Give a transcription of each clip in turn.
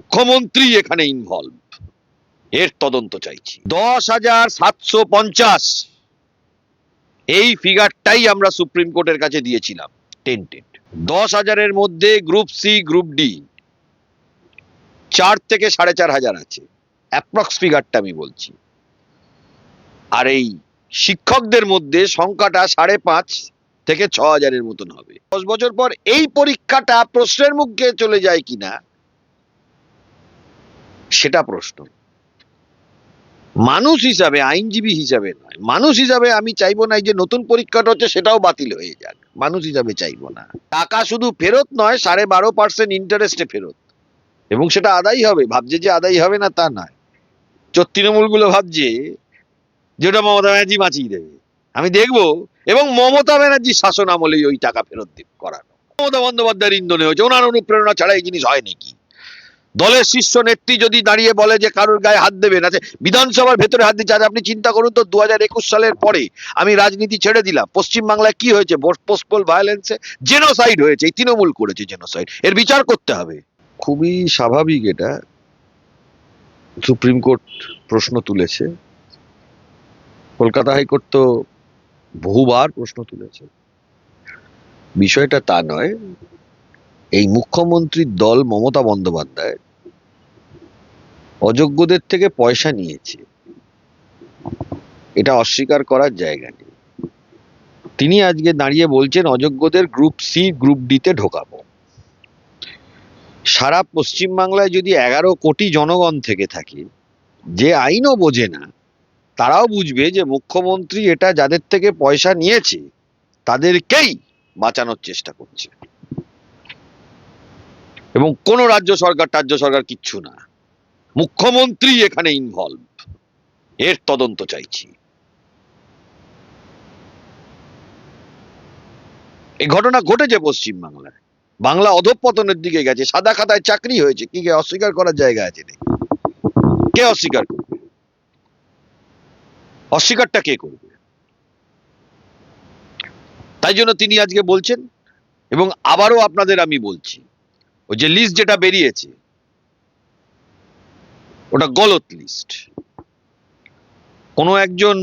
মুখ্যমন্ত্রী এখানে ইনভলভ এর তদন্ত চাইছি। দশ হাজার সাতশো পঞ্চাশ। এই ফিগারটাই আমরা সুপ্রিম কোর্টের কাছে দিয়েছিলাম টেন্টেড দশ হাজারের মধ্যে গ্রুপ সি গ্রুপ ডি চার থেকে সাড়ে চার হাজার আছে। অ্যাপ্রক্স ফিগারটা আমি বলছি। আর এই শিক্ষকদের মধ্যে সংখ্যাটা সাড়ে পাঁচ থেকে ছ হাজারের মতন হবে। দশ বছর পর এই পরীক্ষাটা প্রশ্নের মুখে চলে যায় কিনা সেটা প্রশ্ন। মানুষ হিসাবে, আইনজীবী হিসাবে নয়। মানুষ হিসাবে আমি চাইব না যে নতুন পরীক্ষাটা হচ্ছে সেটাও বাতিল হয়ে যাক। মানুষ হিসাবে চাইব না। টাকা শুধু ফেরত নয়, সাড়ে বারো পার্সেন্ট ইন্টারেস্টে ফেরত। এবং সেটা আদায় হবে। ভাবছে যে আদায় হবে না, তা নয়। তৃণমূলগুলো ভাবছে যেটা মমতা ব্যানার্জি বাঁচিয়ে দেবে। আমি দেখব। এবং মমতা ব্যানার্জির শাসন আমলেই ওই টাকা ফেরত করানো। মমতা বন্দ্যোপাধ্যায়ের ইন্ধনে হয়েছে। ওনার অনুপ্রেরণা ছাড়া এই জিনিস হয় নাকি? দলের শীর্ষ নেত্রী যদি দাঁড়িয়ে বলে যে কারোর গায়ে হাত দেবেন আছে বিধানসভার ভেতরে হাত দিচ্ছে। আজ আপনি চিন্তা করুন তো দু হাজার একুশ সালের পরে আমি রাজনীতি ছেড়ে দিলাম। পশ্চিমবাংলায় কি হয়েছে? পোস্টপোল ভায়োলেন্সে জেনোসাইড হয়েছে, এই তৃণমূল করেছে জেনোসাইড। এর বিচার করতে হবে। খুবই স্বাভাবিক এটা। সুপ্রিম কোর্ট প্রশ্ন তুলেছে। কলকাতা হাইকোর্ট তো বহুবার প্রশ্ন তুলেছে। বিষয়টা তা নয় এই মুখ্যমন্ত্রীর দল মমতা বন্দ্যোপাধ্যায় অযোগ্যদের থেকে পয়সা নিয়েছে। এটা অস্বীকার করার জায়গা নেই। তিনি আজকে দাঁড়িয়ে বলছেন, অযোগ্যদের গ্রুপ সি, গ্রুপ ডিতে ঢোকাবো। সারা পশ্চিমবাংলায় যদি এগারো কোটি জনগণ থেকে থাকে, যে আইনও বোঝে না, তারাও বুঝবে যে মুখ্যমন্ত্রী এটা যাদের থেকে পয়সা নিয়েছে, তাদেরকেই বাঁচানোর চেষ্টা করছে। এবং কোনো রাজ্য সরকার রাজ্য সরকার কিচ্ছু না। মুখ্যমন্ত্রী এখানে ইনভলভ এর তদন্ত চাইছি। এই ঘটনা ঘটেছে পশ্চিমবাংলায়। বাংলা অধঃপতনের দিকে গেছে, সাদা খাতায় চাকরি হয়েছে। কি কে অস্বীকার করার জায়গা আছে নাকি কে অস্বীকার করবে? অস্বীকারটা কে করবে? তাই জন্য তিনি আজকে বলছেন এবং আবারও আপনাদের আমি বলছি ওই যে লিস্ট যেটা বেরিয়েছে, ওটা গলত লিস্ট কোনো একজন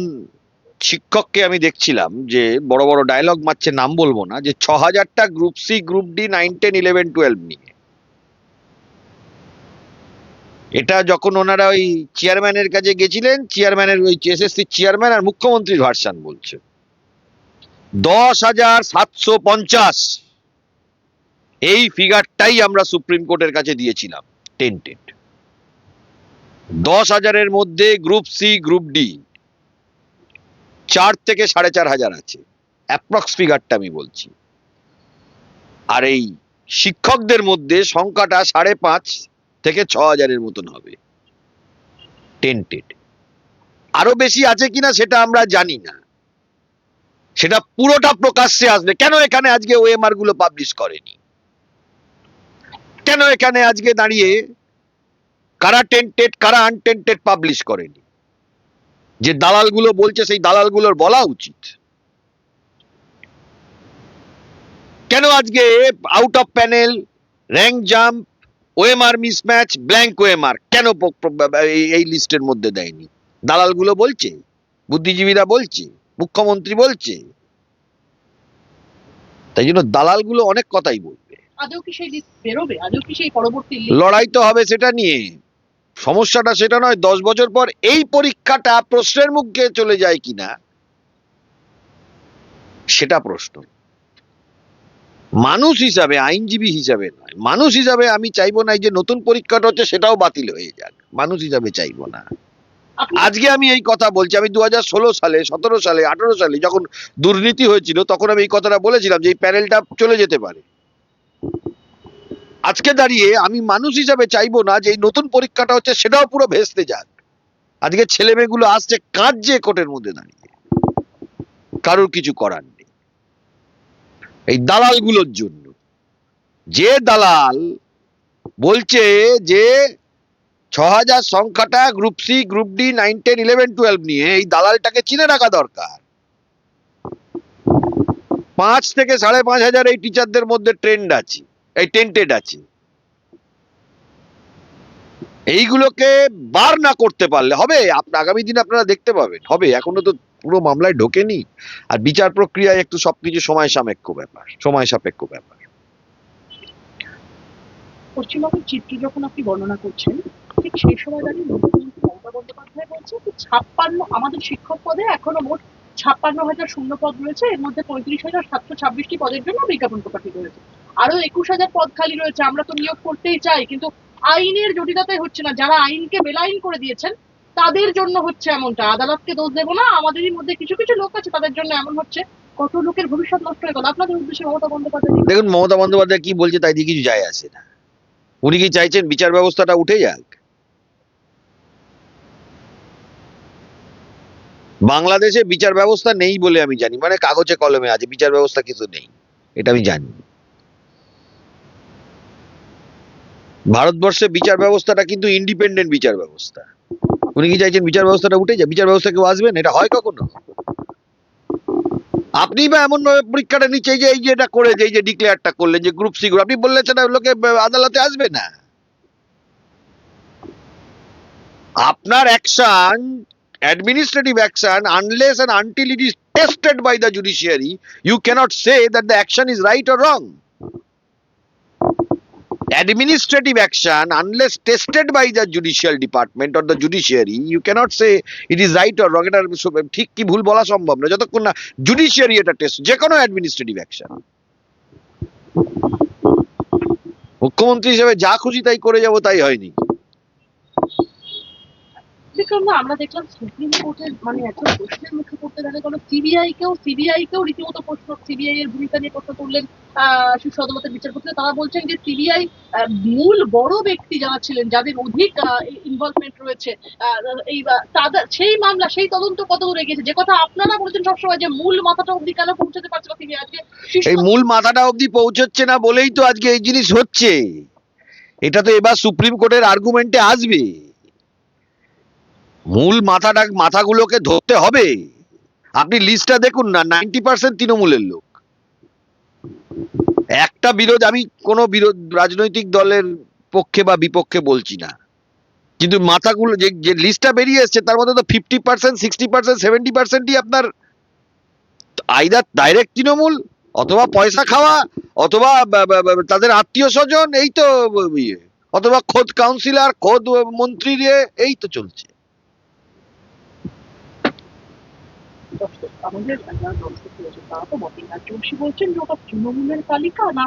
শিক্ষককে আমি দেখছিলাম যে বড় বড় ডায়লগ মারছে, নাম বলব না, যে ছ হাজারটা group C group D nine ten eleven twelve নিয়ে। এটা যখন ওনারা ওই চেয়ারম্যানের কাছে গেছিলেন চেয়ারম্যানের ওই এসএসসি চেয়ারম্যান আর মুখ্যমন্ত্রীর ভার্সান বলছে। দশ হাজার সাতশো পঞ্চাশ এই ফিগারটাই আমরা সুপ্রিম কোর্টের কাছে দিয়েছিলাম টেন্টেড দশ হাজারের মধ্যে গ্রুপ সি গ্রুপ ডি চার থেকে সাড়ে চার হাজার আছে অ্যাপ্রক্স ফিগারটা আমি বলছি। আর এই শিক্ষকদের মধ্যে সংখ্যাটা সাড়ে পাঁচ থেকে ছ হাজারের মতন হবে টেন্টেড আরও বেশি আছে কিনা সেটা আমরা জানি না। সেটা পুরোটা প্রকাশ্যে আসবে। কেন এখানে আজকে ওএমআরগুলো পাবলিশ করেনি? কেন এখানে আজকে দাঁড়িয়ে কারা টেন্টেড কারা আনটেন্টেড পাবলিশ করেনি? যে দালালগুলো বলছে সেই দালালগুলোর বলা উচিত। কেন আজকে out of panel rank jump OMR mismatch blank OMR কেন এই- লিস্টের মধ্যে দেয়নি? দালালগুলো বলছে, বুদ্ধিজীবীরা বলছে, মুখ্যমন্ত্রী বলছে। তাই জন্য দালালগুলো অনেক কথাই বলবে আদৌ কি সেই লিস্ট বেরোবে? আদৌ কি সেই পরবর্তী লড়াই তো হবে সেটা নিয়ে সমস্যাটা সেটা নয় দশ বছর পর এই পরীক্ষাটা প্রশ্নের মুখে চলে যায় কিনা সেটা প্রশ্ন। মানুষ হিসাবে আইনজীবী হিসাবে নয়। মানুষ হিসাবে আমি চাইব না যে নতুন পরীক্ষাটা হচ্ছে সেটাও বাতিল হয়ে যাক। মানুষ হিসাবে চাইব না। আজকে আমি এই কথা বলছি আমি দু হাজার ষোলো সালে সতেরো সালে আঠারো সালে যখন দুর্নীতি হয়েছিল তখন আমি এই কথাটা বলেছিলাম যে এই প্যানেলটা চলে যেতে পারে। আজকে দাঁড়িয়ে আমি মানুষ হিসাবে চাইব না যে এই নতুন পরীক্ষাটা হচ্ছে সেটাও পুরো ভেস্তে যাক। আজকে ছেলে মেয়েগুলো আসছে, কাঁদছে কোটের মধ্যে দাঁড়িয়ে। কারোর কিছু করার নেই। এই দালালগুলোর জন্য। যে দালাল বলছে যে ছ হাজার সংখ্যাটা group C group D nine ten eleven twelve নিয়ে এই দালালটাকে চিনে রাখা দরকার। পাঁচ থেকে সাড়ে পাঁচ হাজার এই টিচারদের মধ্যে ট্রেন্ড আছে। এই টেন্টেড আছে। এইগুলোকে বার না করতে পারলে হবে আগামী দিনে আপনারা দেখতে পাবেন, হবে, এখনও তো পুরো মামলায় ঢোকেনি। আর বিচার প্রক্রিয়ায় একটু সবকিছু সময় সাপেক্ষ ব্যাপার সময় সাপেক্ষ ব্যাপার। পশ্চিমবঙ্গের চিত্র যখন আপনি বর্ণনা করছেন, ঠিক সেই সময় দাঁড়িয়ে মমতা বন্দ্যোপাধ্যায় বলছে যে ছাপ্পান্ন, আমাদের শিক্ষক পদে এখনও মোট ছাপ্পান্ন হাজার শূন্য পদ রয়েছে, এর মধ্যে পঁয়ত্রিশ হাজার সাতশো ছাব্বিশটি পদের জন্য বিজ্ঞাপন প্রকাশিত হয়েছে। আরও একুশ হাজার পদ খালি রয়েছে, আমরা তো নিয়োগ করতেই চাই, কিন্তু আইনের জটিলতাই হচ্ছে না। যারা আইনকে বেলাইন করে দিয়েছেন, তাদের জন্য হচ্ছে এমনটা। আদালতকে দোষ দেবো না, আমাদেরই মধ্যে কিছু কিছু লোক আছে, তাদের জন্য এমন হচ্ছে। কত লোকের ভবিষ্যৎ নষ্ট হয়ে গেল? আপনাদের উদ্দেশ্যে মমতা বন্দ্যোপাধ্যায় দেখুন, মমতা বন্দ্যোপাধ্যায় কি বলছে তাই দিয়ে কিছু যায় আসে না। উনি কি চাইছেন বিচার ব্যবস্থাটা উঠে যাক? বাংলাদেশে বিচার ব্যবস্থা নেই বলে আমি জানি। মানে কাগজে কলমে আছে, বিচার ব্যবস্থা কিছু নেই। এটা আমি জানি। ভারতবর্ষে বিচার ব্যবস্থাটা কিন্তু ইন্ডিপেন্ডেন্ট বিচার ব্যবস্থা। উনি কি চাইছেন বিচার ব্যবস্থাটা উঠে যায়? বিচার ব্যবস্থা কেউ আসবেন এটা হয় কখনো? আপনি বা এমন ভাবে পরীক্ষাটা নিচ্ছে যে এই যে এটা করে যে এই যে ডিক্লেয়ারটা করলেন, যে গ্রুপ সি গ্রুপ আপনি বললেন সেটা লোকে আদালতে আসবে না। আপনার action administrative action unless and until it is tested by the judiciary you cannot say that the action is right or wrong administrative action unless tested by the judicial department or the judiciary you cannot say it is right or wrong এটা ঠিক কি ভুল বলা সম্ভব না যতক্ষণ না judiciary এটা টেস্ট যে কোনো অ্যাডমিনিস্ট্রেটিভ অ্যাকশন মুখ্যমন্ত্রী হিসেবে যা খুশি তাই করে যাব তাই হয়নি না আমরা দেখলাম সুপ্রিম কোর্টের মানে এত প্রশ্নের মুখে পড়তে গেল সিবিআই কেও সিবিআই কেও রীতিমতো প্রশ্ন সিবিআই এর ভূমিকা নিয়ে প্রশ্ন তুললেন শীর্ষ আদালতের বিচারপতি তারা বলছেন যে সিবিআই মূল বড় ব্যক্তি যারা ছিলেন, যাদের অধিক ইনভলভমেন্ট রয়েছে এই তাদের, সেই মামলা, সেই তদন্ত কত দূরে গেছে যে কথা আপনারা বলছেন সবসময় যে মূল মাথাটা অব্দি কেন পৌঁছাতে পারছে না সিবিআই আজকে? এই মূল মাথাটা অবধি পৌঁছচ্ছে না বলেই তো আজকে এই জিনিস হচ্ছে। এটা তো এবার সুপ্রিম কোর্টের আর্গুমেন্টে আসবে। মূল মাথাটা, মাথাগুলোকে ধরতে হবে। আপনি লিস্টটা দেখুন না নাইনটি পার্সেন্ট তৃণমূলের লোক। একটা বিরোধ, আমি কোনো বিরোধ, রাজনৈতিক দলের পক্ষে বা বিপক্ষে বলছি না। কিন্তু মাথাগুলো, যে যে লিস্টটা বেরিয়ে এসছে, তার মধ্যে তো fifty percent sixty percent seventy পার্সেন্টই আপনার আইদার ডাইরেক্ট তৃণমূল অথবা পয়সা খাওয়া, অথবা তাদের আত্মীয় স্বজন, এই তো ইয়ে অথবা খোদ কাউন্সিলর খোদ মন্ত্রী দিয়ে এই তো চলছে। দর্শক, আমাদের যারা দর্শক রয়েছে তারা তো বলছেন যে ওটা তৃণমূলের তালিকা না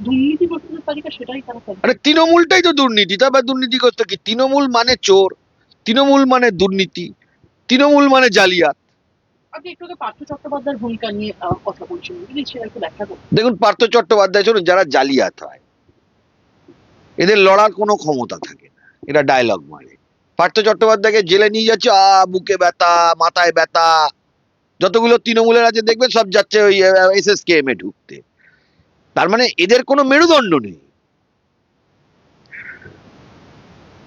দুর্নীতিগ্রস্তদের তালিকা সেটাই তারা আরে তৃণমূলটাই তো দুর্নীতি দুর্নীতিগ্রস্ত কি? তৃণমূল মানে চোর তৃণমূল মানে দুর্নীতি তৃণমূল মানে জালিয়াত। আপনি একটু পার্থ চট্টোপাধ্যায়ের ভূমিকা নিয়ে কথা বলছিলেন যদি সেটা একটু ব্যাখ্যা করুন দেখুন পার্থ চট্টোপাধ্যায় শুনুন যারা জালিয়াত হয় এদের লড়ার কোনো ক্ষমতা থাকে না এরা ডায়লগ মারে। পার্থ চট্টোপাধ্যায়কে জেলে নিয়ে যাচ্ছে আ বুকে ব্যথা মাথায় ব্যথা যতগুলো তৃণমূলের আছে দেখবেন সব যাচ্ছে ওই এস এস কে এম এ ঢুকতে তার মানে এদের কোনো মেরুদণ্ড নেই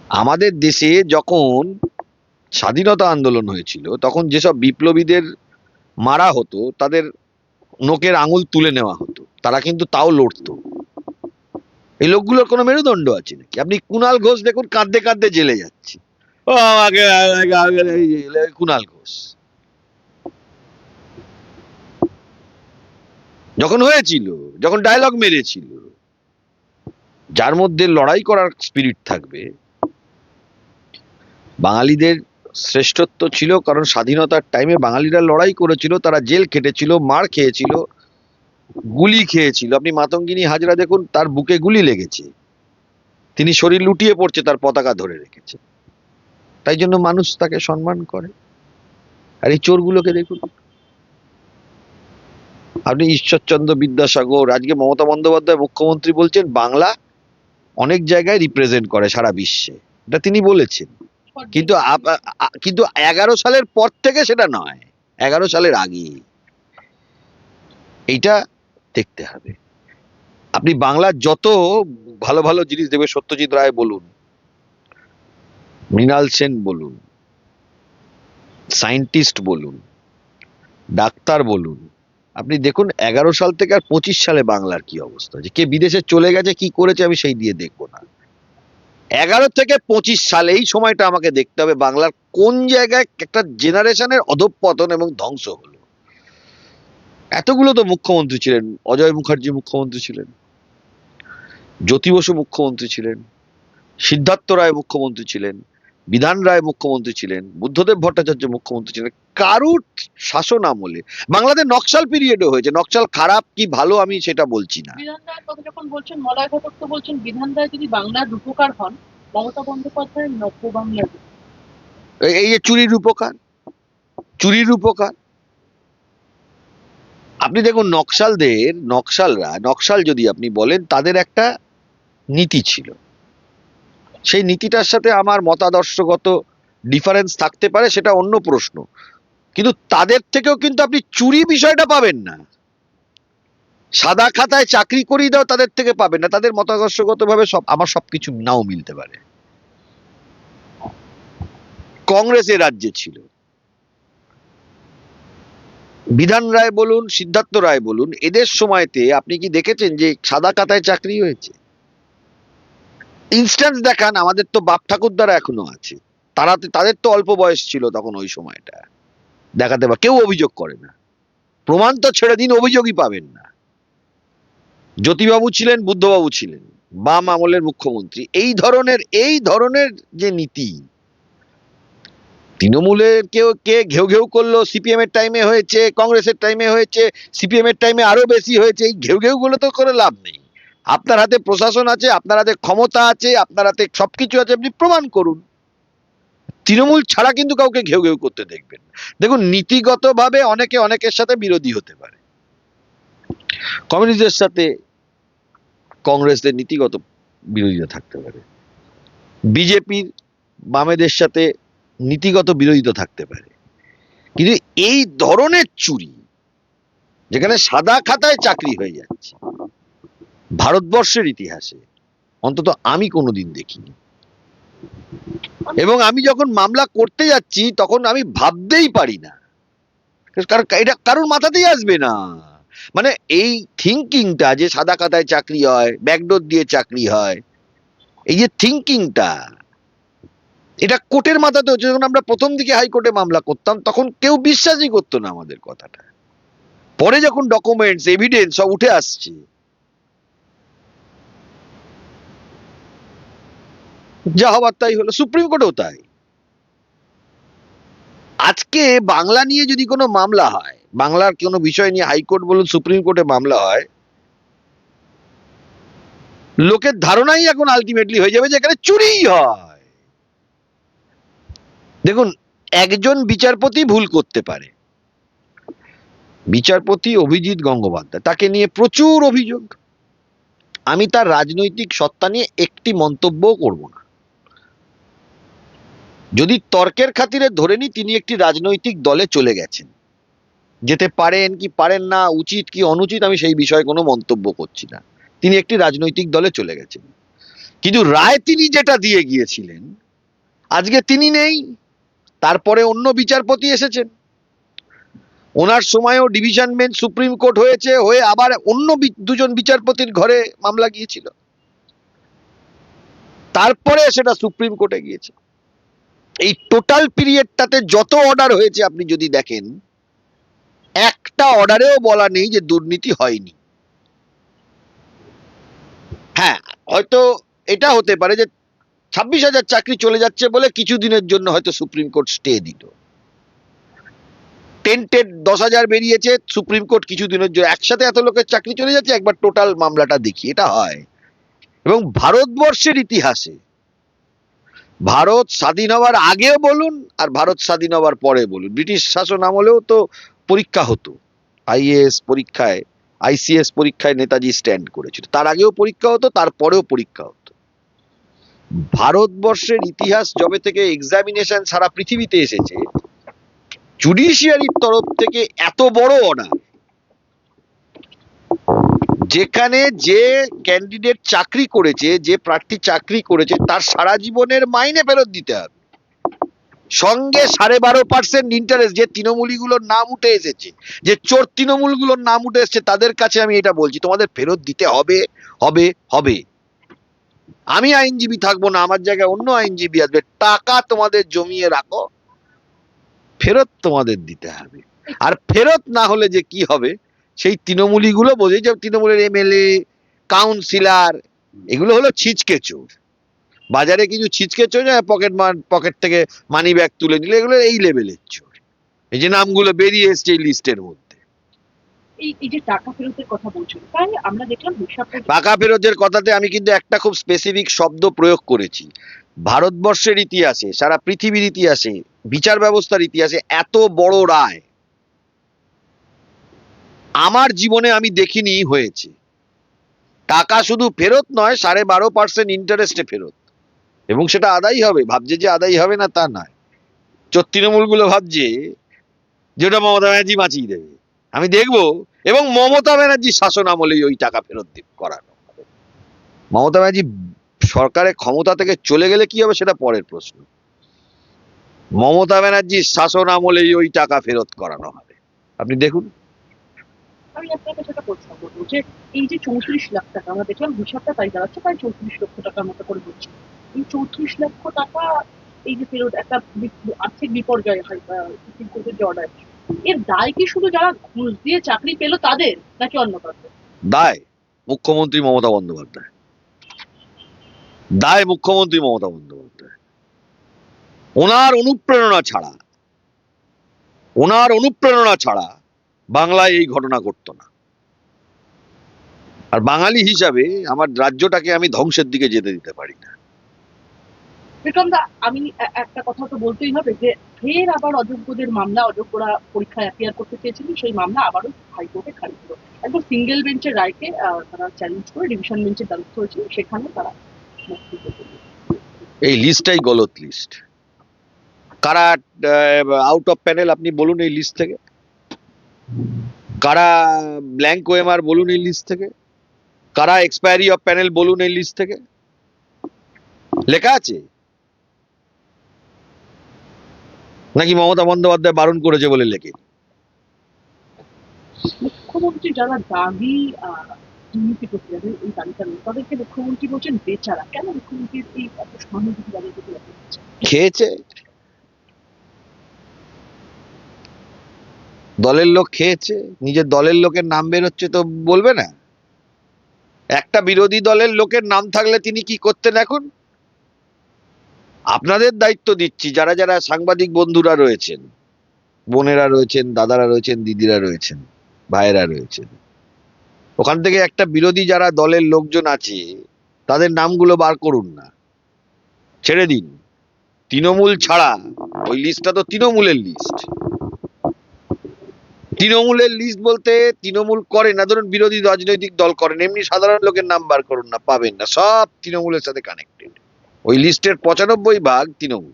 আমাদের দেশে যখন স্বাধীনতা আন্দোলন হয়েছিল তখন যেসব বিপ্লবীদের মারা হতো তাদের নোকের আঙুল তুলে নেওয়া হতো তারা কিন্তু তাও লড়তো এই লোকগুলোর কোনো মেরুদণ্ড আছে নাকি আপনি কুণাল ঘোষ দেখুন কাঁদতে কাঁদতে জেলে যাচ্ছে ও আগে- কুণাল ঘোষ যখন হয়েছিল, যখন ডায়লগ মেরেছিল, যার মধ্যে লড়াই করার স্পিরিট থাকবে, বাঙালিদের শ্রেষ্ঠত্ব ছিল, কারণ স্বাধীনতার টাইমে বাঙালিরা লড়াই করেছিল, তারা জেল খেটেছিল, মার খেয়েছিল, গুলি খেয়েছিল। আপনি মাতঙ্গিনী হাজরা দেখুন, তার বুকে গুলি লেগেছে। তিনি শরীর লুটিয়ে পড়ছে, তার পতাকা ধরে রেখেছে। তাই জন্য মানুষ তাকে সম্মান করে। আর এই চোরগুলোকে দেখুন। আপনি ঈশ্বরচন্দ্র বিদ্যাসাগর, আজকে মমতা বন্দ্যোপাধ্যায় মুখ্যমন্ত্রী বলছেন, বাংলা অনেক জায়গায় রিপ্রেজেন্ট করে সারা বিশ্বে। এটা তিনি বলেছেন। কিন্তু কিন্তু এগারো সালের পর থেকে সেটা নয়, এগারো সালের আগে। এইটা দেখতে হবে। আপনি বাংলার যত ভালো ভালো জিনিস দেবে সত্যজিৎ রায় বলুন, মৃণাল সেন বলুন, সায়েন্টিস্ট বলুন, ডাক্তার বলুন আপনি দেখুন, এগারো সাল থেকে আর পঁচিশ সালে বাংলার কি অবস্থা? যে কে বিদেশে চলে গেছে, কি করেছে, আমি সেই দিয়ে দেখব না। এগারো থেকে পঁচিশ সালে, এই সময়টা আমাকে দেখতে হবে বাংলার কোন জায়গায় একটা জেনারেশনের অধঃপতন এবং ধ্বংস হলো। এতগুলো তো মুখ্যমন্ত্রী ছিলেন, অজয় মুখার্জি মুখ্যমন্ত্রী ছিলেন, জ্যোতি বসু মুখ্যমন্ত্রী ছিলেন, সিদ্ধার্থ রায় মুখ্যমন্ত্রী ছিলেন বিধান রায় মুখ্যমন্ত্রী ছিলেন বুদ্ধদেব ভট্টাচার্য মুখ্যমন্ত্রী ছিলেন কারুর শাসন আমলে বাংলাদেশ নকশাল পিরিয়ডও হয়েছে নকশাল খারাপ কি ভালো আমি সেটা বলছি না। বিধান রায়ের কথা যখন বলছেন মলয় ঘটক তো বলছেন বিধান রায় যদি বাংলার রূপকার হন মমতা বন্দ্যোপাধ্যায়ের নব্য বাংলার এই- এই যে চুরির উপকার চুরির উপকার আপনি দেখুন নকশালদের নকশালরা নকশাল যদি আপনি বলেন তাদের একটা নীতি ছিল। সেই নীতিটার সাথে আমার মতাদর্শগত ডিফারেন্স থাকতে পারে, সেটা অন্য প্রশ্ন। কিন্তু তাদের থেকেও কিন্তু আপনি চুরি বিষয়টা পাবেন না। সাদা খাতায় চাকরি করিয়ে দাও, তাদের থেকে পাবেন না। তাদের মতাদর্শগত ভাবে সব, আমার সবকিছু নাও মিলতে পারে। কংগ্রেসের রাজ্যে ছিল। বিধান রায় বলুন, সিদ্ধার্থ রায় বলুন, এদের সময়তে আপনি কি দেখেছেন যে সাদা খাতায় চাকরি হয়েছে? ইনস্ট্যান্স দেখান, আমাদের তো বাপ ঠাকুর দ্বারা এখনও আছে। তারা তাদের তো অল্প বয়স ছিল তখন ওই সময়টা। দেখাতে পারে কেউ অভিযোগ করে না। প্রমাণ তো ছেড়ে দিন, অভিযোগই পাবেন না। জ্যোতিবাবু ছিলেন, বুদ্ধবাবু ছিলেন, বাম আমলের মুখ্যমন্ত্রী। এই ধরনের এই ধরনের যে নীতি তৃণমূলের কেউ কে ঘেউ ঘেউ করল, সিপিএম এর টাইমে হয়েছে, কংগ্রেসের টাইমে হয়েছে, সিপিএম এর টাইমে আরও বেশি হয়েছে, এই ঘেউ ঘেউ গুলো তো করে লাভ নেই। আপনার হাতে প্রশাসন আছে, আপনার হাতে ক্ষমতা আছে, আপনার হাতে সবকিছু আছে, আপনি প্রমাণ করুন। তৃণমূল ছাড়া কিন্তু কাউকে ঘেউ ঘেউ করতে দেখবেন। দেখুন, নীতিগতভাবে অনেকে অনেকের সাথে বিরোধী হতে পারে। কমিউনিস্টদের সাথে কংগ্রেসদের নীতিগত বিরোধিতা থাকতে পারে। বিজেপির বামেদের সাথে নীতিগত বিরোধিতা থাকতে পারে। কিন্তু এই ধরনের চুরি, যেখানে সাদা খাতায় চাকরি হয়ে যাচ্ছে ভারতবর্ষের ইতিহাসে, অন্তত আমি কোনোদিন দেখিনি। এবং আমি যখন মামলা করতে যাচ্ছি, তখন আমি ভাবতেই পারি না। কারণ এটা কারোর মাথাতেই আসবে না। মানে এই থিঙ্কিংটা যে সাদা খাতায় চাকরি হয় ব্যাকডোর দিয়ে চাকরি হয়, এই যে থিঙ্কিংটা এটা কোর্টের মাথাতে হচ্ছে। যখন আমরা প্রথম দিকে হাইকোর্টে মামলা করতাম, তখন কেউ বিশ্বাসই করতো না আমাদের কথাটা। পরে যখন ডকুমেন্টস এভিডেন্স সব উঠে আসছে যা হবার তাই হলো, সুপ্রিম কোর্টেও তাই। আজকে বাংলা নিয়ে যদি কোনো মামলা হয়, বাংলার কোনো বিষয় নিয়ে হাইকোর্ট বলুন, সুপ্রিম কোর্টে মামলা হয়, লোকের ধারণাই এখন আলটিমেটলি হয়ে যাবে যে এখানে চুরিই হয়। দেখুন, একজন বিচারপতি ভুল করতে পারে। বিচারপতি অভিজিৎ গঙ্গোপাধ্যায়, তাকে নিয়ে প্রচুর অভিযোগ। আমি তার রাজনৈতিক সত্তা নিয়ে একটি মন্তব্যও করব না। যদি তর্কের খাতিরে ধরে নি তিনি একটি রাজনৈতিক দলে চলে গেছেন। যেতে পারেন কি পারেন না, উচিত কি অনুচিত, আমি সেই বিষয়ে কোনো মন্তব্য করছি না। তিনি একটি রাজনৈতিক দলে চলে গেছেন। কিন্তু রায় তিনি যেটা দিয়ে গিয়েছিলেন, আজকে তিনি নেই, তারপরে অন্য বিচারপতি এসেছেন। ওনার সময়ও ডিভিশন বেঞ্চ সুপ্রিম কোর্ট হয়েছে, হয়ে আবার অন্য দুজন বিচারপতির ঘরে মামলা গিয়েছিল। তারপরে সেটা সুপ্রিম কোর্টে গিয়েছে। এই টোটাল পিরিয়ডটাতে যত অর্ডার হয়েছে আপনি যদি দেখেন, একটা অর্ডারেও বলা নেই যে দুর্নীতি হয়নি। হ্যাঁ হয়তো এটা হতে পারে যে ছাব্বিশ হাজার চাকরি চলে যাচ্ছে বলে কিছু দিনের জন্য হয়তো সুপ্রিম কোর্ট স্টে দিল। টেন্টেড দশ হাজার বেরিয়েছে, সুপ্রিম কোর্ট কিছু দিনের জন্য একসাথে এত লোকের চাকরি চলে যাচ্ছে, একবার টোটাল মামলাটা দেখি, এটা হয়। এবং ভারতবর্ষের ইতিহাসে ভারত স্বাধীন হওয়ার আগেও বলুন আর ভারত স্বাধীন হওয়ার পরে বলুন। ব্রিটিশ শাসন আমলেও তো পরীক্ষা হতো। আইএএস পরীক্ষায়, আইসিএস পরীক্ষায় নেতাজি স্ট্যান্ড করেছিল। তার আগেও পরীক্ষা হতো, তারপরেও পরীক্ষা হতো। ভারতবর্ষের ইতিহাস যবে থেকে এক্সামিনেশন সারা পৃথিবীতে এসেছে জুডিশিয়ারির তরফ থেকে এত বড় অর্ডার যেখানে যে ক্যান্ডিডেট চাকরি করেছে, যে প্রার্থী চাকরি করেছে, তার সারা জীবনের মাইনে ফেরত দিতে হবে। সঙ্গে সাড়ে বারো পার্সেন্ট ইন্টারেস্ট যে তৃণমূলীগুলোর নাম উঠে এসেছে, যে চোর তৃণমূলগুলোর নাম উঠে এসেছে, তাদের কাছে আমি এটা বলছি, তোমাদের ফেরত দিতে হবে হবে হবে। আমি আইনজীবী থাকব না, আমার জায়গায় অন্য আইনজীবী আসবে, টাকা তোমাদের জমিয়ে রাখো, ফেরত তোমাদের দিতে হবে। আর ফেরত না হলে যে কি হবে? সেই তৃণমূলী গুলো বোঝে যে তৃণমূলের এমএলএ কাউন্সিলার এগুলো হলো ছিচকে চোর। বাজারে কিছু ছিচকে চোর পকেট পকেট থেকে মানি ব্যাগ তুলে নিলে এগুলো এই লেভেলের চোর। এই যে নামগুলো বেরিয়ে এসছে এই লিস্টের মধ্যে। টাকা ফেরতের কথাতে আমি কিন্তু একটা খুব স্পেসিফিক শব্দ প্রয়োগ করেছি। ভারতবর্ষের ইতিহাসে সারা পৃথিবীর ইতিহাসে বিচার ব্যবস্থার ইতিহাসে এত বড় রায় আমার জীবনে আমি দেখিনি হয়েছে। টাকা শুধু ফেরত নয়, সাড়ে বারো পার্সেন্ট ইন্টারেস্টে ফেরত। এবং সেটা আদায় হবে। ভাবছে যে আদায় হবে না, তা নয়। চোর তৃণমূলগুলো ভাবছে যে ওটা মমতা ব্যানার্জি বাঁচিয়ে দেবে। আমি দেখব। এবং মমতা ব্যানার্জির শাসন আমলেই ওই টাকা ফেরত করানো। হবে মমতা ব্যানার্জি সরকারের ক্ষমতা থেকে চলে গেলে কি হবে সেটা পরের প্রশ্ন। মমতা ব্যানার্জির শাসন আমলেই ওই টাকা ফেরত করানো হবে। আপনি দেখুন। আমি আপনার কাছে একটা প্রশ্ন করব যে, এই যে চৌত্রিশ লাখ টাকা, আমরা দেখলাম হিসাবটা তাই দাঁড়াচ্ছে, প্রায় চৌত্রিশ লক্ষ টাকার মতো করে হচ্ছে। এই চৌত্রিশ লক্ষ টাকা, এই যে ফেরত, একটা আর্থিক বিপর্যয় হয় সুপ্রিম কোর্টের যে অর্ডার এর দায় কি শুধু যারা ঘুষ দিয়ে চাকরি পেল তাদের, নাকি অন্য কাউকে? দায় মুখ্যমন্ত্রী মমতা বন্দ্যোপাধ্যায়। দায় মুখ্যমন্ত্রী মমতা বন্দ্যোপাধ্যায়। ওনার অনুপ্রেরণা ছাড়া, ওনার অনুপ্রেরণা ছাড়া বাংলায় এই ঘটনা ঘটতো না। আর বাঙালি হিসাবে আমার রাজ্যটাকে আমি ধ্বংসের দিকে যেতে দিতে পারি না। দা আমি একটা কথা তো বলতেই হবে যে ফের আবার অযোগ্যদের মামলা অযোগ্যরা পরীক্ষায় অ্যাপিয়ার করতে চেয়েছিলেন সেই মামলা আবারও হাইকোর্টে খারিজ হলো। একদম সিঙ্গেল বেঞ্চের রায়কে তারা চ্যালেঞ্জ করে ডিভিশন বেঞ্চের দ্বারস্থ হয়েছিল সেখানে তারা এই লিস্টটাই গলত লিস্ট কারা আউট অফ প্যানেল আপনি বলুন এই লিস্ট থেকে। কারা ব্ল্যাঙ্ক ওএমআর বলুন এই লিস্ট থেকে? কারা এক্সপায়ারি অফ প্যানেল বলুন এই লিস্ট থেকে? লেখা আছে? নাকি মমতা বন্দ্যোপাধ্যায় বারণ করেছে বলে লেখে? মুখ্যমন্ত্রী যারা আহ, দুর্নীতি করতে যাবে এই তাদেরকে মুখ্যমন্ত্রী বলছেন বেচারা। কেন মুখ্যমন্ত্রীর এই এত সহানুভূতি খেয়েছে? দলের লোক খেয়েছে, নিজের দলের লোকের নাম বেরোচ্ছে তো বলবে না। একটা বিরোধী দলের লোকের নাম থাকলে তিনি কি করতেন এখন? আপনাদের দায়িত্ব দিচ্ছি, যারা যারা সাংবাদিক বন্ধুরা রয়েছেন, বোনেরা রয়েছেন, দাদারা রয়েছেন, দিদিরা রয়েছেন, ভাইয়েরা রয়েছেন। ওখান থেকে একটা বিরোধী যারা দলের লোকজন আছে, তাদের নামগুলো বার করুন না। ছেড়ে দিন। তৃণমূল ছাড়া, ওই লিস্টটা তো তৃণমূলের লিস্ট তৃণমূলের লিস্ট বলতে তৃণমূল করে না ধরুন বিরোধী রাজনৈতিক দল করেন এমনি সাধারণ লোকের নাম বার করুন না পাবেন না সব তৃণমূলের সাথে কানেক্টেড ওই লিস্টের পঁচানব্বই ভাগ তৃণমূল।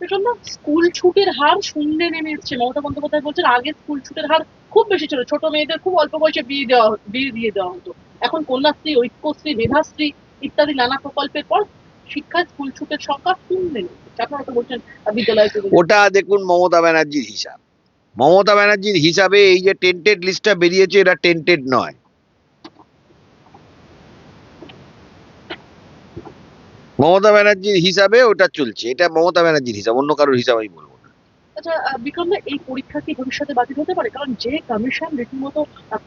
দা স্কুল ছুটের হার শূন্যে নেমে এসছে মমতা বন্দ্যোপাধ্যায় বলছেন আগে স্কুল ছুটের হার খুব বেশি ছিল ছোট মেয়েদের খুব অল্প বয়সে বিয়ে দেওয়া হতো- বিয়ে দিয়ে দেওয়া হতো। এখন কন্যাশ্রী ঐক্যশ্রী মেধাশ্রী ইত্যাদি নানা প্রকল্পের পর শিক্ষায় স্কুল ছুটের সংখ্যা শূন্যে নেমে আপনারা তো বলছেন বিদ্যালয় ওটা দেখুন মমতা ব্যানার্জির হিসাব। মমতা ব্যানার্জির হিসাবে এই যে টেন্টেড লিস্টটা বেরিয়েছে এটা টেন্টেড নয়। মমতা ব্যানার্জির হিসাবে ওটা চলছে। এটা মমতা ব্যানার্জির হিসাব অন্য কারোর হিসাব আমি বলব আচ্ছা বিক্রম দা এই পরীক্ষা কি ভবিষ্যতে বাতিল হতে পারে? কারণ যে কমিশন রীতিমতো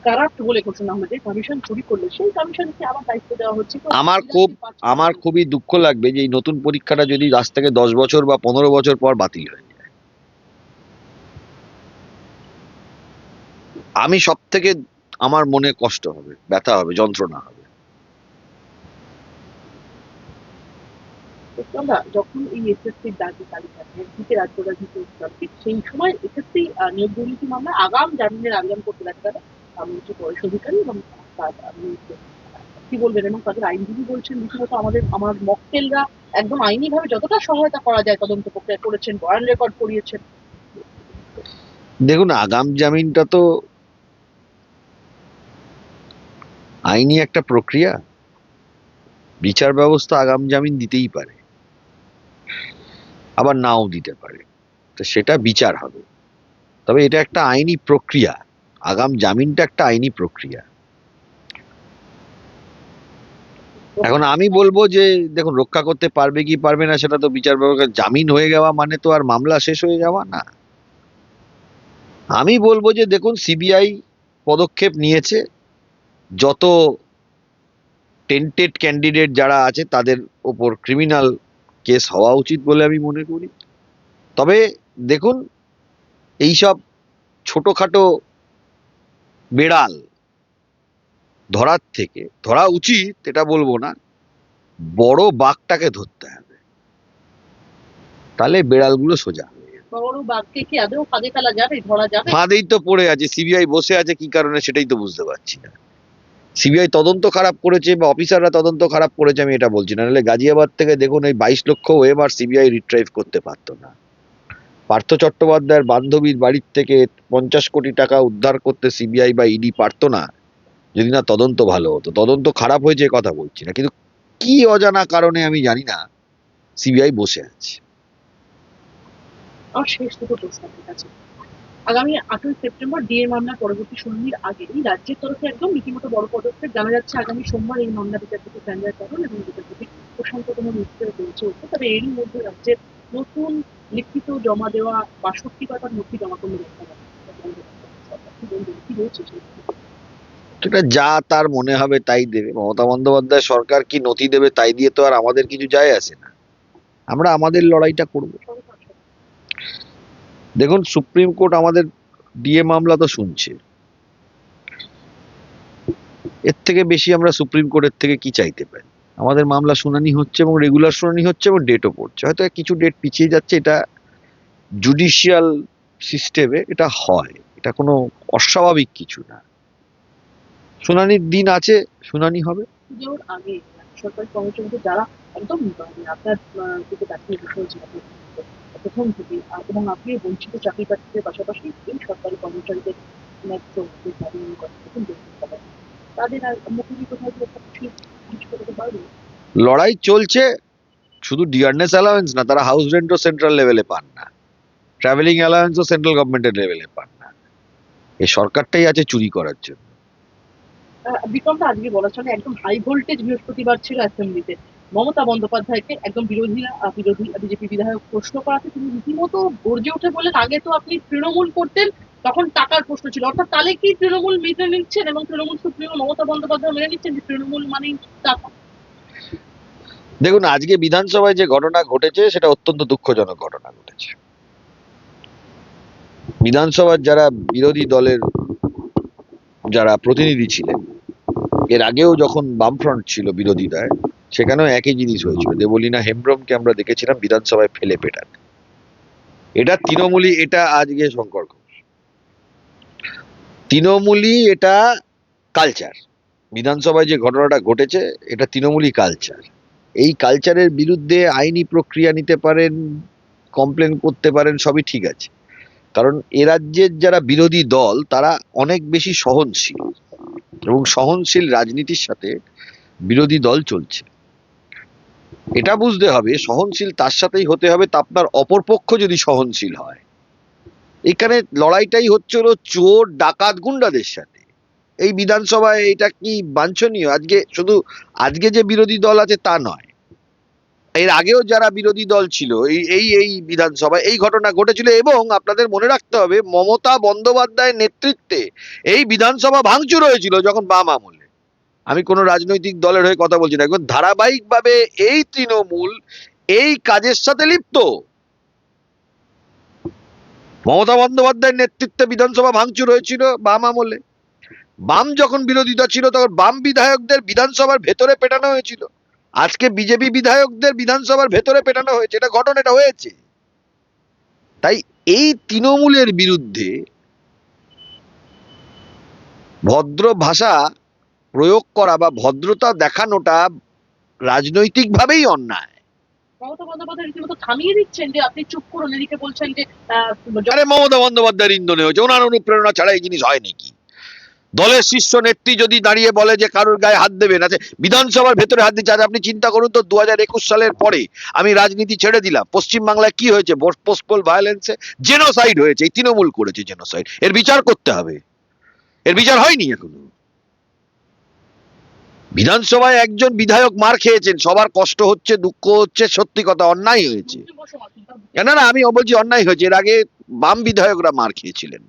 কারাপ্ট বলে ঘোষণা হলো যে কমিশন চুরি করল সেই কমিশনকে আবার দায়িত্ব দেওয়া হচ্ছে। আমার খুব- আমার খুবই দুঃখ লাগবে যে এই নতুন পরীক্ষাটা যদি আজ থেকে দশ বছর বা পনেরো বছর পর বাতিল হয়ে আমি সব থেকে আমার মনে কষ্ট হবে ব্যথা হবে যন্ত্রণা হবে। যখন এই এসএসসি দিতে উত্তর ঠিক সেই সময় এসএসসি নিয়োগ দুর্নীতি মামলা আগাম জামিনের আবেদন করতে যাবে আমি হচ্ছে বয়স অধিকারী এবং তার কি বলবেন এবং তাদের আইনজীবী বলছেন রীতিমতো আমাদের আমার মক্কেলরা একদম আইনিভাবে যতটা সহায়তা করা যায় তদন্ত প্রক্রিয়া করেছেন বয়ান রেকর্ড করিয়েছেন। দেখুন আগাম জামিনটা তো আইনি একটা প্রক্রিয়া, বিচার ব্যবস্থা আগাম জামিন দিতেই পারে, আবার নাও দিতে পারে। তো সেটা বিচার হবে। তবে এটা একটা আইনি প্রক্রিয়া, আগাম জামিনটা একটা আইনি প্রক্রিয়া। এখন আমি বলব যে, দেখুন, রক্ষা করতে পারবে কি পারবে না, সেটা তো বিচার ব্যবস্থা, জামিন হয়ে যাওয়া মানে তো আর মামলা শেষ হয়ে যাওয়া না। আমি বলব যে, দেখুন, সিবিআই পদক্ষেপ নিয়েছে যত টেন্টেড ক্যান্ডিডেট যারা আছে তাদের ওপর ক্রিমিনাল কেস হওয়া উচিত বলে আমি মনে করি। তবে দেখুন এইসব ছোটখাটো বেড়াল ধরার থেকে ধরা উচিত এটা বলব না বড় বাঘটাকে ধরতে হবে। তাহলে বেড়ালগুলো সোজা ফাঁদেই তো পড়ে আছে সিবিআই বসে আছে কি কারণে সেটাই তো বুঝতে পারছি না। সিবিআই তদন্ত খারাপ করেছে বা অফিসাররা তদন্ত খারাপ করেছে, আমি এটা বলছি না। নাহলে গাজিয়াবাদ থেকে দেখুন এই বাইশ লক্ষ এবার সিবিআই রিট্রাইভ করতে পারতো না। পার্থ চট্টোপাধ্যায়ের বান্ধবীর বাড়ির থেকে পঞ্চাশ কোটি টাকা উদ্ধার করতে সিবিআই বা ইডি পারতো না, যদি না তদন্ত ভালো হতো। তদন্ত খারাপ হয়েছে কথা বলছি না, কিন্তু কি অজানা কারণে আমি জানি না, সিবিআই বসে আছে। আগামী আটই সেপ্টেম্বর ডিএ মামলা পরবর্তী শুনানির আগে রাজ্যের তরফে একদম রীতিমতো বড় পদক্ষেপ জানা যাচ্ছে। আগামী সোমবার এই মামলা বিচারপতি সঞ্জয় করণ এবং বিচারপতি প্রশান্ত কুমার মিত্রের বেঞ্চে উঠবে তবে এরই মধ্যে রাজ্যের নতুন লিখিত জমা দেওয়া বাষট্টি পাতার নথি জমা করলে দেখা সেটা যা তার মনে হবে তাই দেবে। মমতা বন্দ্যোপাধ্যায় সরকার কি নথি দেবে তাই দিয়ে তো আর আমাদের কিছু যায় আসে না। আমরা আমাদের লড়াইটা করব। দেখুন সুপ্রিম কোর্ট আমাদের ডিএ মামলা তো শুনছে। এর থেকে বেশি আমরা সুপ্রিম কোর্টের থেকে কি চাইতে পারি? আমাদের মামলা শুনানি হচ্ছে এবং রেগুলার শুনানি হচ্ছে এবং ডেটও পড়ছে। হয়তো কিছু ডেট পিছিয়ে যাচ্ছে, এটা জুডিশিয়াল সিস্টেমে এটা হয়। এটা কোনো অস্বাভাবিক কিছু না। শুনানির দিন আছে, শুনানি হবে। সরকারি কর্মচারীদের যারা একদম মানে আপনার দিকে তাকিয়ে বসে হয়েছে প্রথম থেকে এবং আপনি বঞ্চিত চাকরি প্রার্থীদের পাশাপাশি এই সরকারি কর্মচারীদের ন্যায্য দাবি কথা তাদের আর মুখোমুখি কোথাও কিছু করতে পারবে? লড়াই চলছে, শুধু ডিয়ারনেস অ্যালাউন্স না, তারা হাউস রেন্টও সেন্ট্রাল লেভেলে পান না। ট্রাভেলিং অ্যালাউন্সও সেন্ট্রাল গভর্নমেন্টের লেভেলে পান না। এই সরকারটাই আছে চুরি করার জন্য। বিক্রমটা আজকে বলা চলে একদম হাই ভোল্টেজ বৃহস্পতিবার ছিল অ্যাসেম্বলিতে মমতা বন্দ্যোপাধ্যায়কে একদম বিরোধীরা বিরোধী বিজেপি বিধায়ক প্রশ্ন করাতে তিনি রীতিমতো গর্জে উঠে বলেন আগে তো আপনি তৃণমূল করতেন, তখন টাকার প্রশ্ন ছিল। অর্থাৎ তাহলে কি তৃণমূল মেনে নিচ্ছেন এবং তৃণমূল সুপ্রিমো মমতা বন্দ্যোপাধ্যায় মেনে নিচ্ছেন যে তৃণমূল মানেই টাকা দেখুন, আজকে বিধানসভায় যে ঘটনা ঘটেছে, সেটা অত্যন্ত দুঃখজনক ঘটনা ঘটেছে। বিধানসভার যারা বিরোধী দলের যারা প্রতিনিধি ছিলেন এর আগেও যখন বামফ্রন্ট ছিল বিরোধিতায় সেখানেও একই জিনিস হয়েছিল। দেবলীনা হেমব্রমকে আমরা দেখেছিলাম বিধানসভায় ফেলে পেটান এটা তৃণমূলী এটা আজকে শঙ্কর ঘোষ। তৃণমূলী এটা কালচার বিধানসভায় যে ঘটনাটা ঘটেছে, এটা তৃণমূলী কালচার এই কালচারের বিরুদ্ধে আইনি প্রক্রিয়া নিতে পারেন কমপ্লেন করতে পারেন, সবই ঠিক আছে। কারণ এ রাজ্যের যারা বিরোধী দল, তারা অনেক বেশি সহনশীল। এবং সহনশীল রাজনীতির সাথে বিরোধী দল চলছে। এটা বুঝতে হবে, সহনশীল তার সাথেই হতে হবে, তা আপনার অপরপক্ষ যদি সহনশীল হয়। এখানে লড়াইটাই হচ্ছে হলো চোর, ডাকাত, গুন্ডাদের সাথে। এই বিধানসভায় এটা কি বাঞ্ছনীয়? আজকে শুধু আজকে যে বিরোধী দল আছে তা নয়। এর আগেও যারা বিরোধী দল ছিল, এই এই এই বিধানসভায় এই ঘটনা ঘটেছিল এবং আপনাদের মনে রাখতে হবে, মমতা বন্দ্যোপাধ্যায়ের নেতৃত্বে এই বিধানসভা ভাঙচুর হয়েছিল যখন বাম আমলে। আমি কোনো রাজনৈতিক দলের হয়ে কথা বলছি না এখন ধারাবাহিকভাবে এই তৃণমূল এই কাজের সাথে লিপ্ত। মমতা বন্দ্যোপাধ্যায়ের নেতৃত্বে বিধানসভা ভাঙচুর হয়েছিল বাম আমলে। বাম যখন বিরোধিতা ছিল, তখন বাম বিধায়কদের বিধানসভার ভেতরে পেটানো হয়েছিল। আজকে বিজেপি বিধায়কদের বিধানসভার ভেতরে পেটানো হয়েছে এটা ঘটনাটা হয়েছে। তাই এই তৃণমূলের বিরুদ্ধে ভদ্র ভাষা প্রয়োগ করা বা ভদ্রতা দেখানোটা রাজনৈতিকভাবেই অন্যায়। মমতা বন্দ্যোপাধ্যায় রীতিমতো থামিয়ে দিচ্ছেন যে আপনি চুপ করুন এদিকে বলছেন যে আরে মমতা বন্দ্যোপাধ্যায়ের ইন্ধনে হয়েছে ওনার অনুপ্রেরণা ছাড়া এই জিনিস হয় নাকি? দলের শীর্ষ নেত্রী যদি দাঁড়িয়ে বলে যে কারোর গায়ে হাত দেবেন আছে বিধানসভার ভেতরে হাত দিচ্ছে আজ আপনি চিন্তা করুন তো, দু হাজার একুশ সালের পরে আমি রাজনীতি ছেড়ে দিলাম। পশ্চিমবাংলায় কি হয়েছে? পোস্টপোল ভায়োলেন্সে জেনোসাইড হয়েছে, এই তৃণমূল করেছে জেনোসাইড এর বিচার করতে হবে। এর বিচার হয়নি এখনও। বিধানসভায় একজন বিধায়ক মার খেয়েছেন, সবার কষ্ট হচ্ছে, দুঃখ হচ্ছে, সত্যি কথা, অন্যায় হয়েছে। মুসলিম বসে না না আমি বলছি অন্যায় হয়েছে, এর আগে বাম বিধায়করা মার খেয়েছিলেন।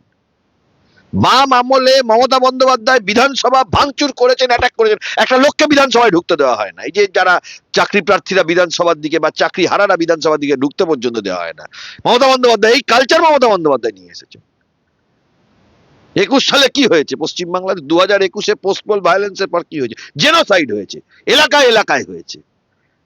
বাম আমলে মমতা বন্দ্যোপাধ্যায় বিধানসভা ভাঙচুর করেছেন অ্যাটাক করেছেন। একটা লোককে বিধানসভায় ঢুকতে দেওয়া হয় না। এই যে যারা চাকরি প্রার্থীরা বিধানসভার দিকে বা চাকরি হারারা বিধানসভার দিকে ঢুকতে পর্যন্ত দেওয়া হয় না। মমতা বন্দ্যোপাধ্যায়, এই কালচার মমতা বন্দ্যোপাধ্যায় নিয়ে এসেছে। একুশ সালে কি হয়েছে? পশ্চিমবাংলার দু হাজার একুশে পোস্টপোল ভায়োলেন্সের পর কি হয়েছে? জেনোসাইড হয়েছে। এলাকায় এলাকায় হয়েছে।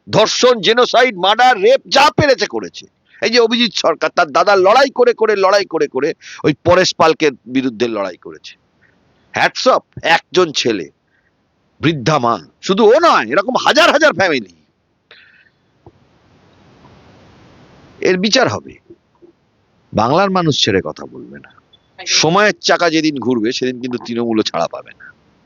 ধর্ষণ জেনোসাইড মার্ডার রেপ যা পেরেছে করেছে। এই যে অভিজিৎ সরকার তার দাদা লড়াই করে করে লড়াই করে করে ওই পরেশ পালকের বিরুদ্ধে লড়াই করেছে। হ্যাটসঅপ একজন ছেলে বৃদ্ধা মা শুধু ও নয় এরকম হাজার হাজার ফ্যামিলি এর বিচার হবে। বাংলার মানুষ ছেড়ে কথা বলবে না। সময়ের চাকা যেদিন ঘুরবে সেদিন কিন্তু তৃণমূলও ছাড়া পাবে না।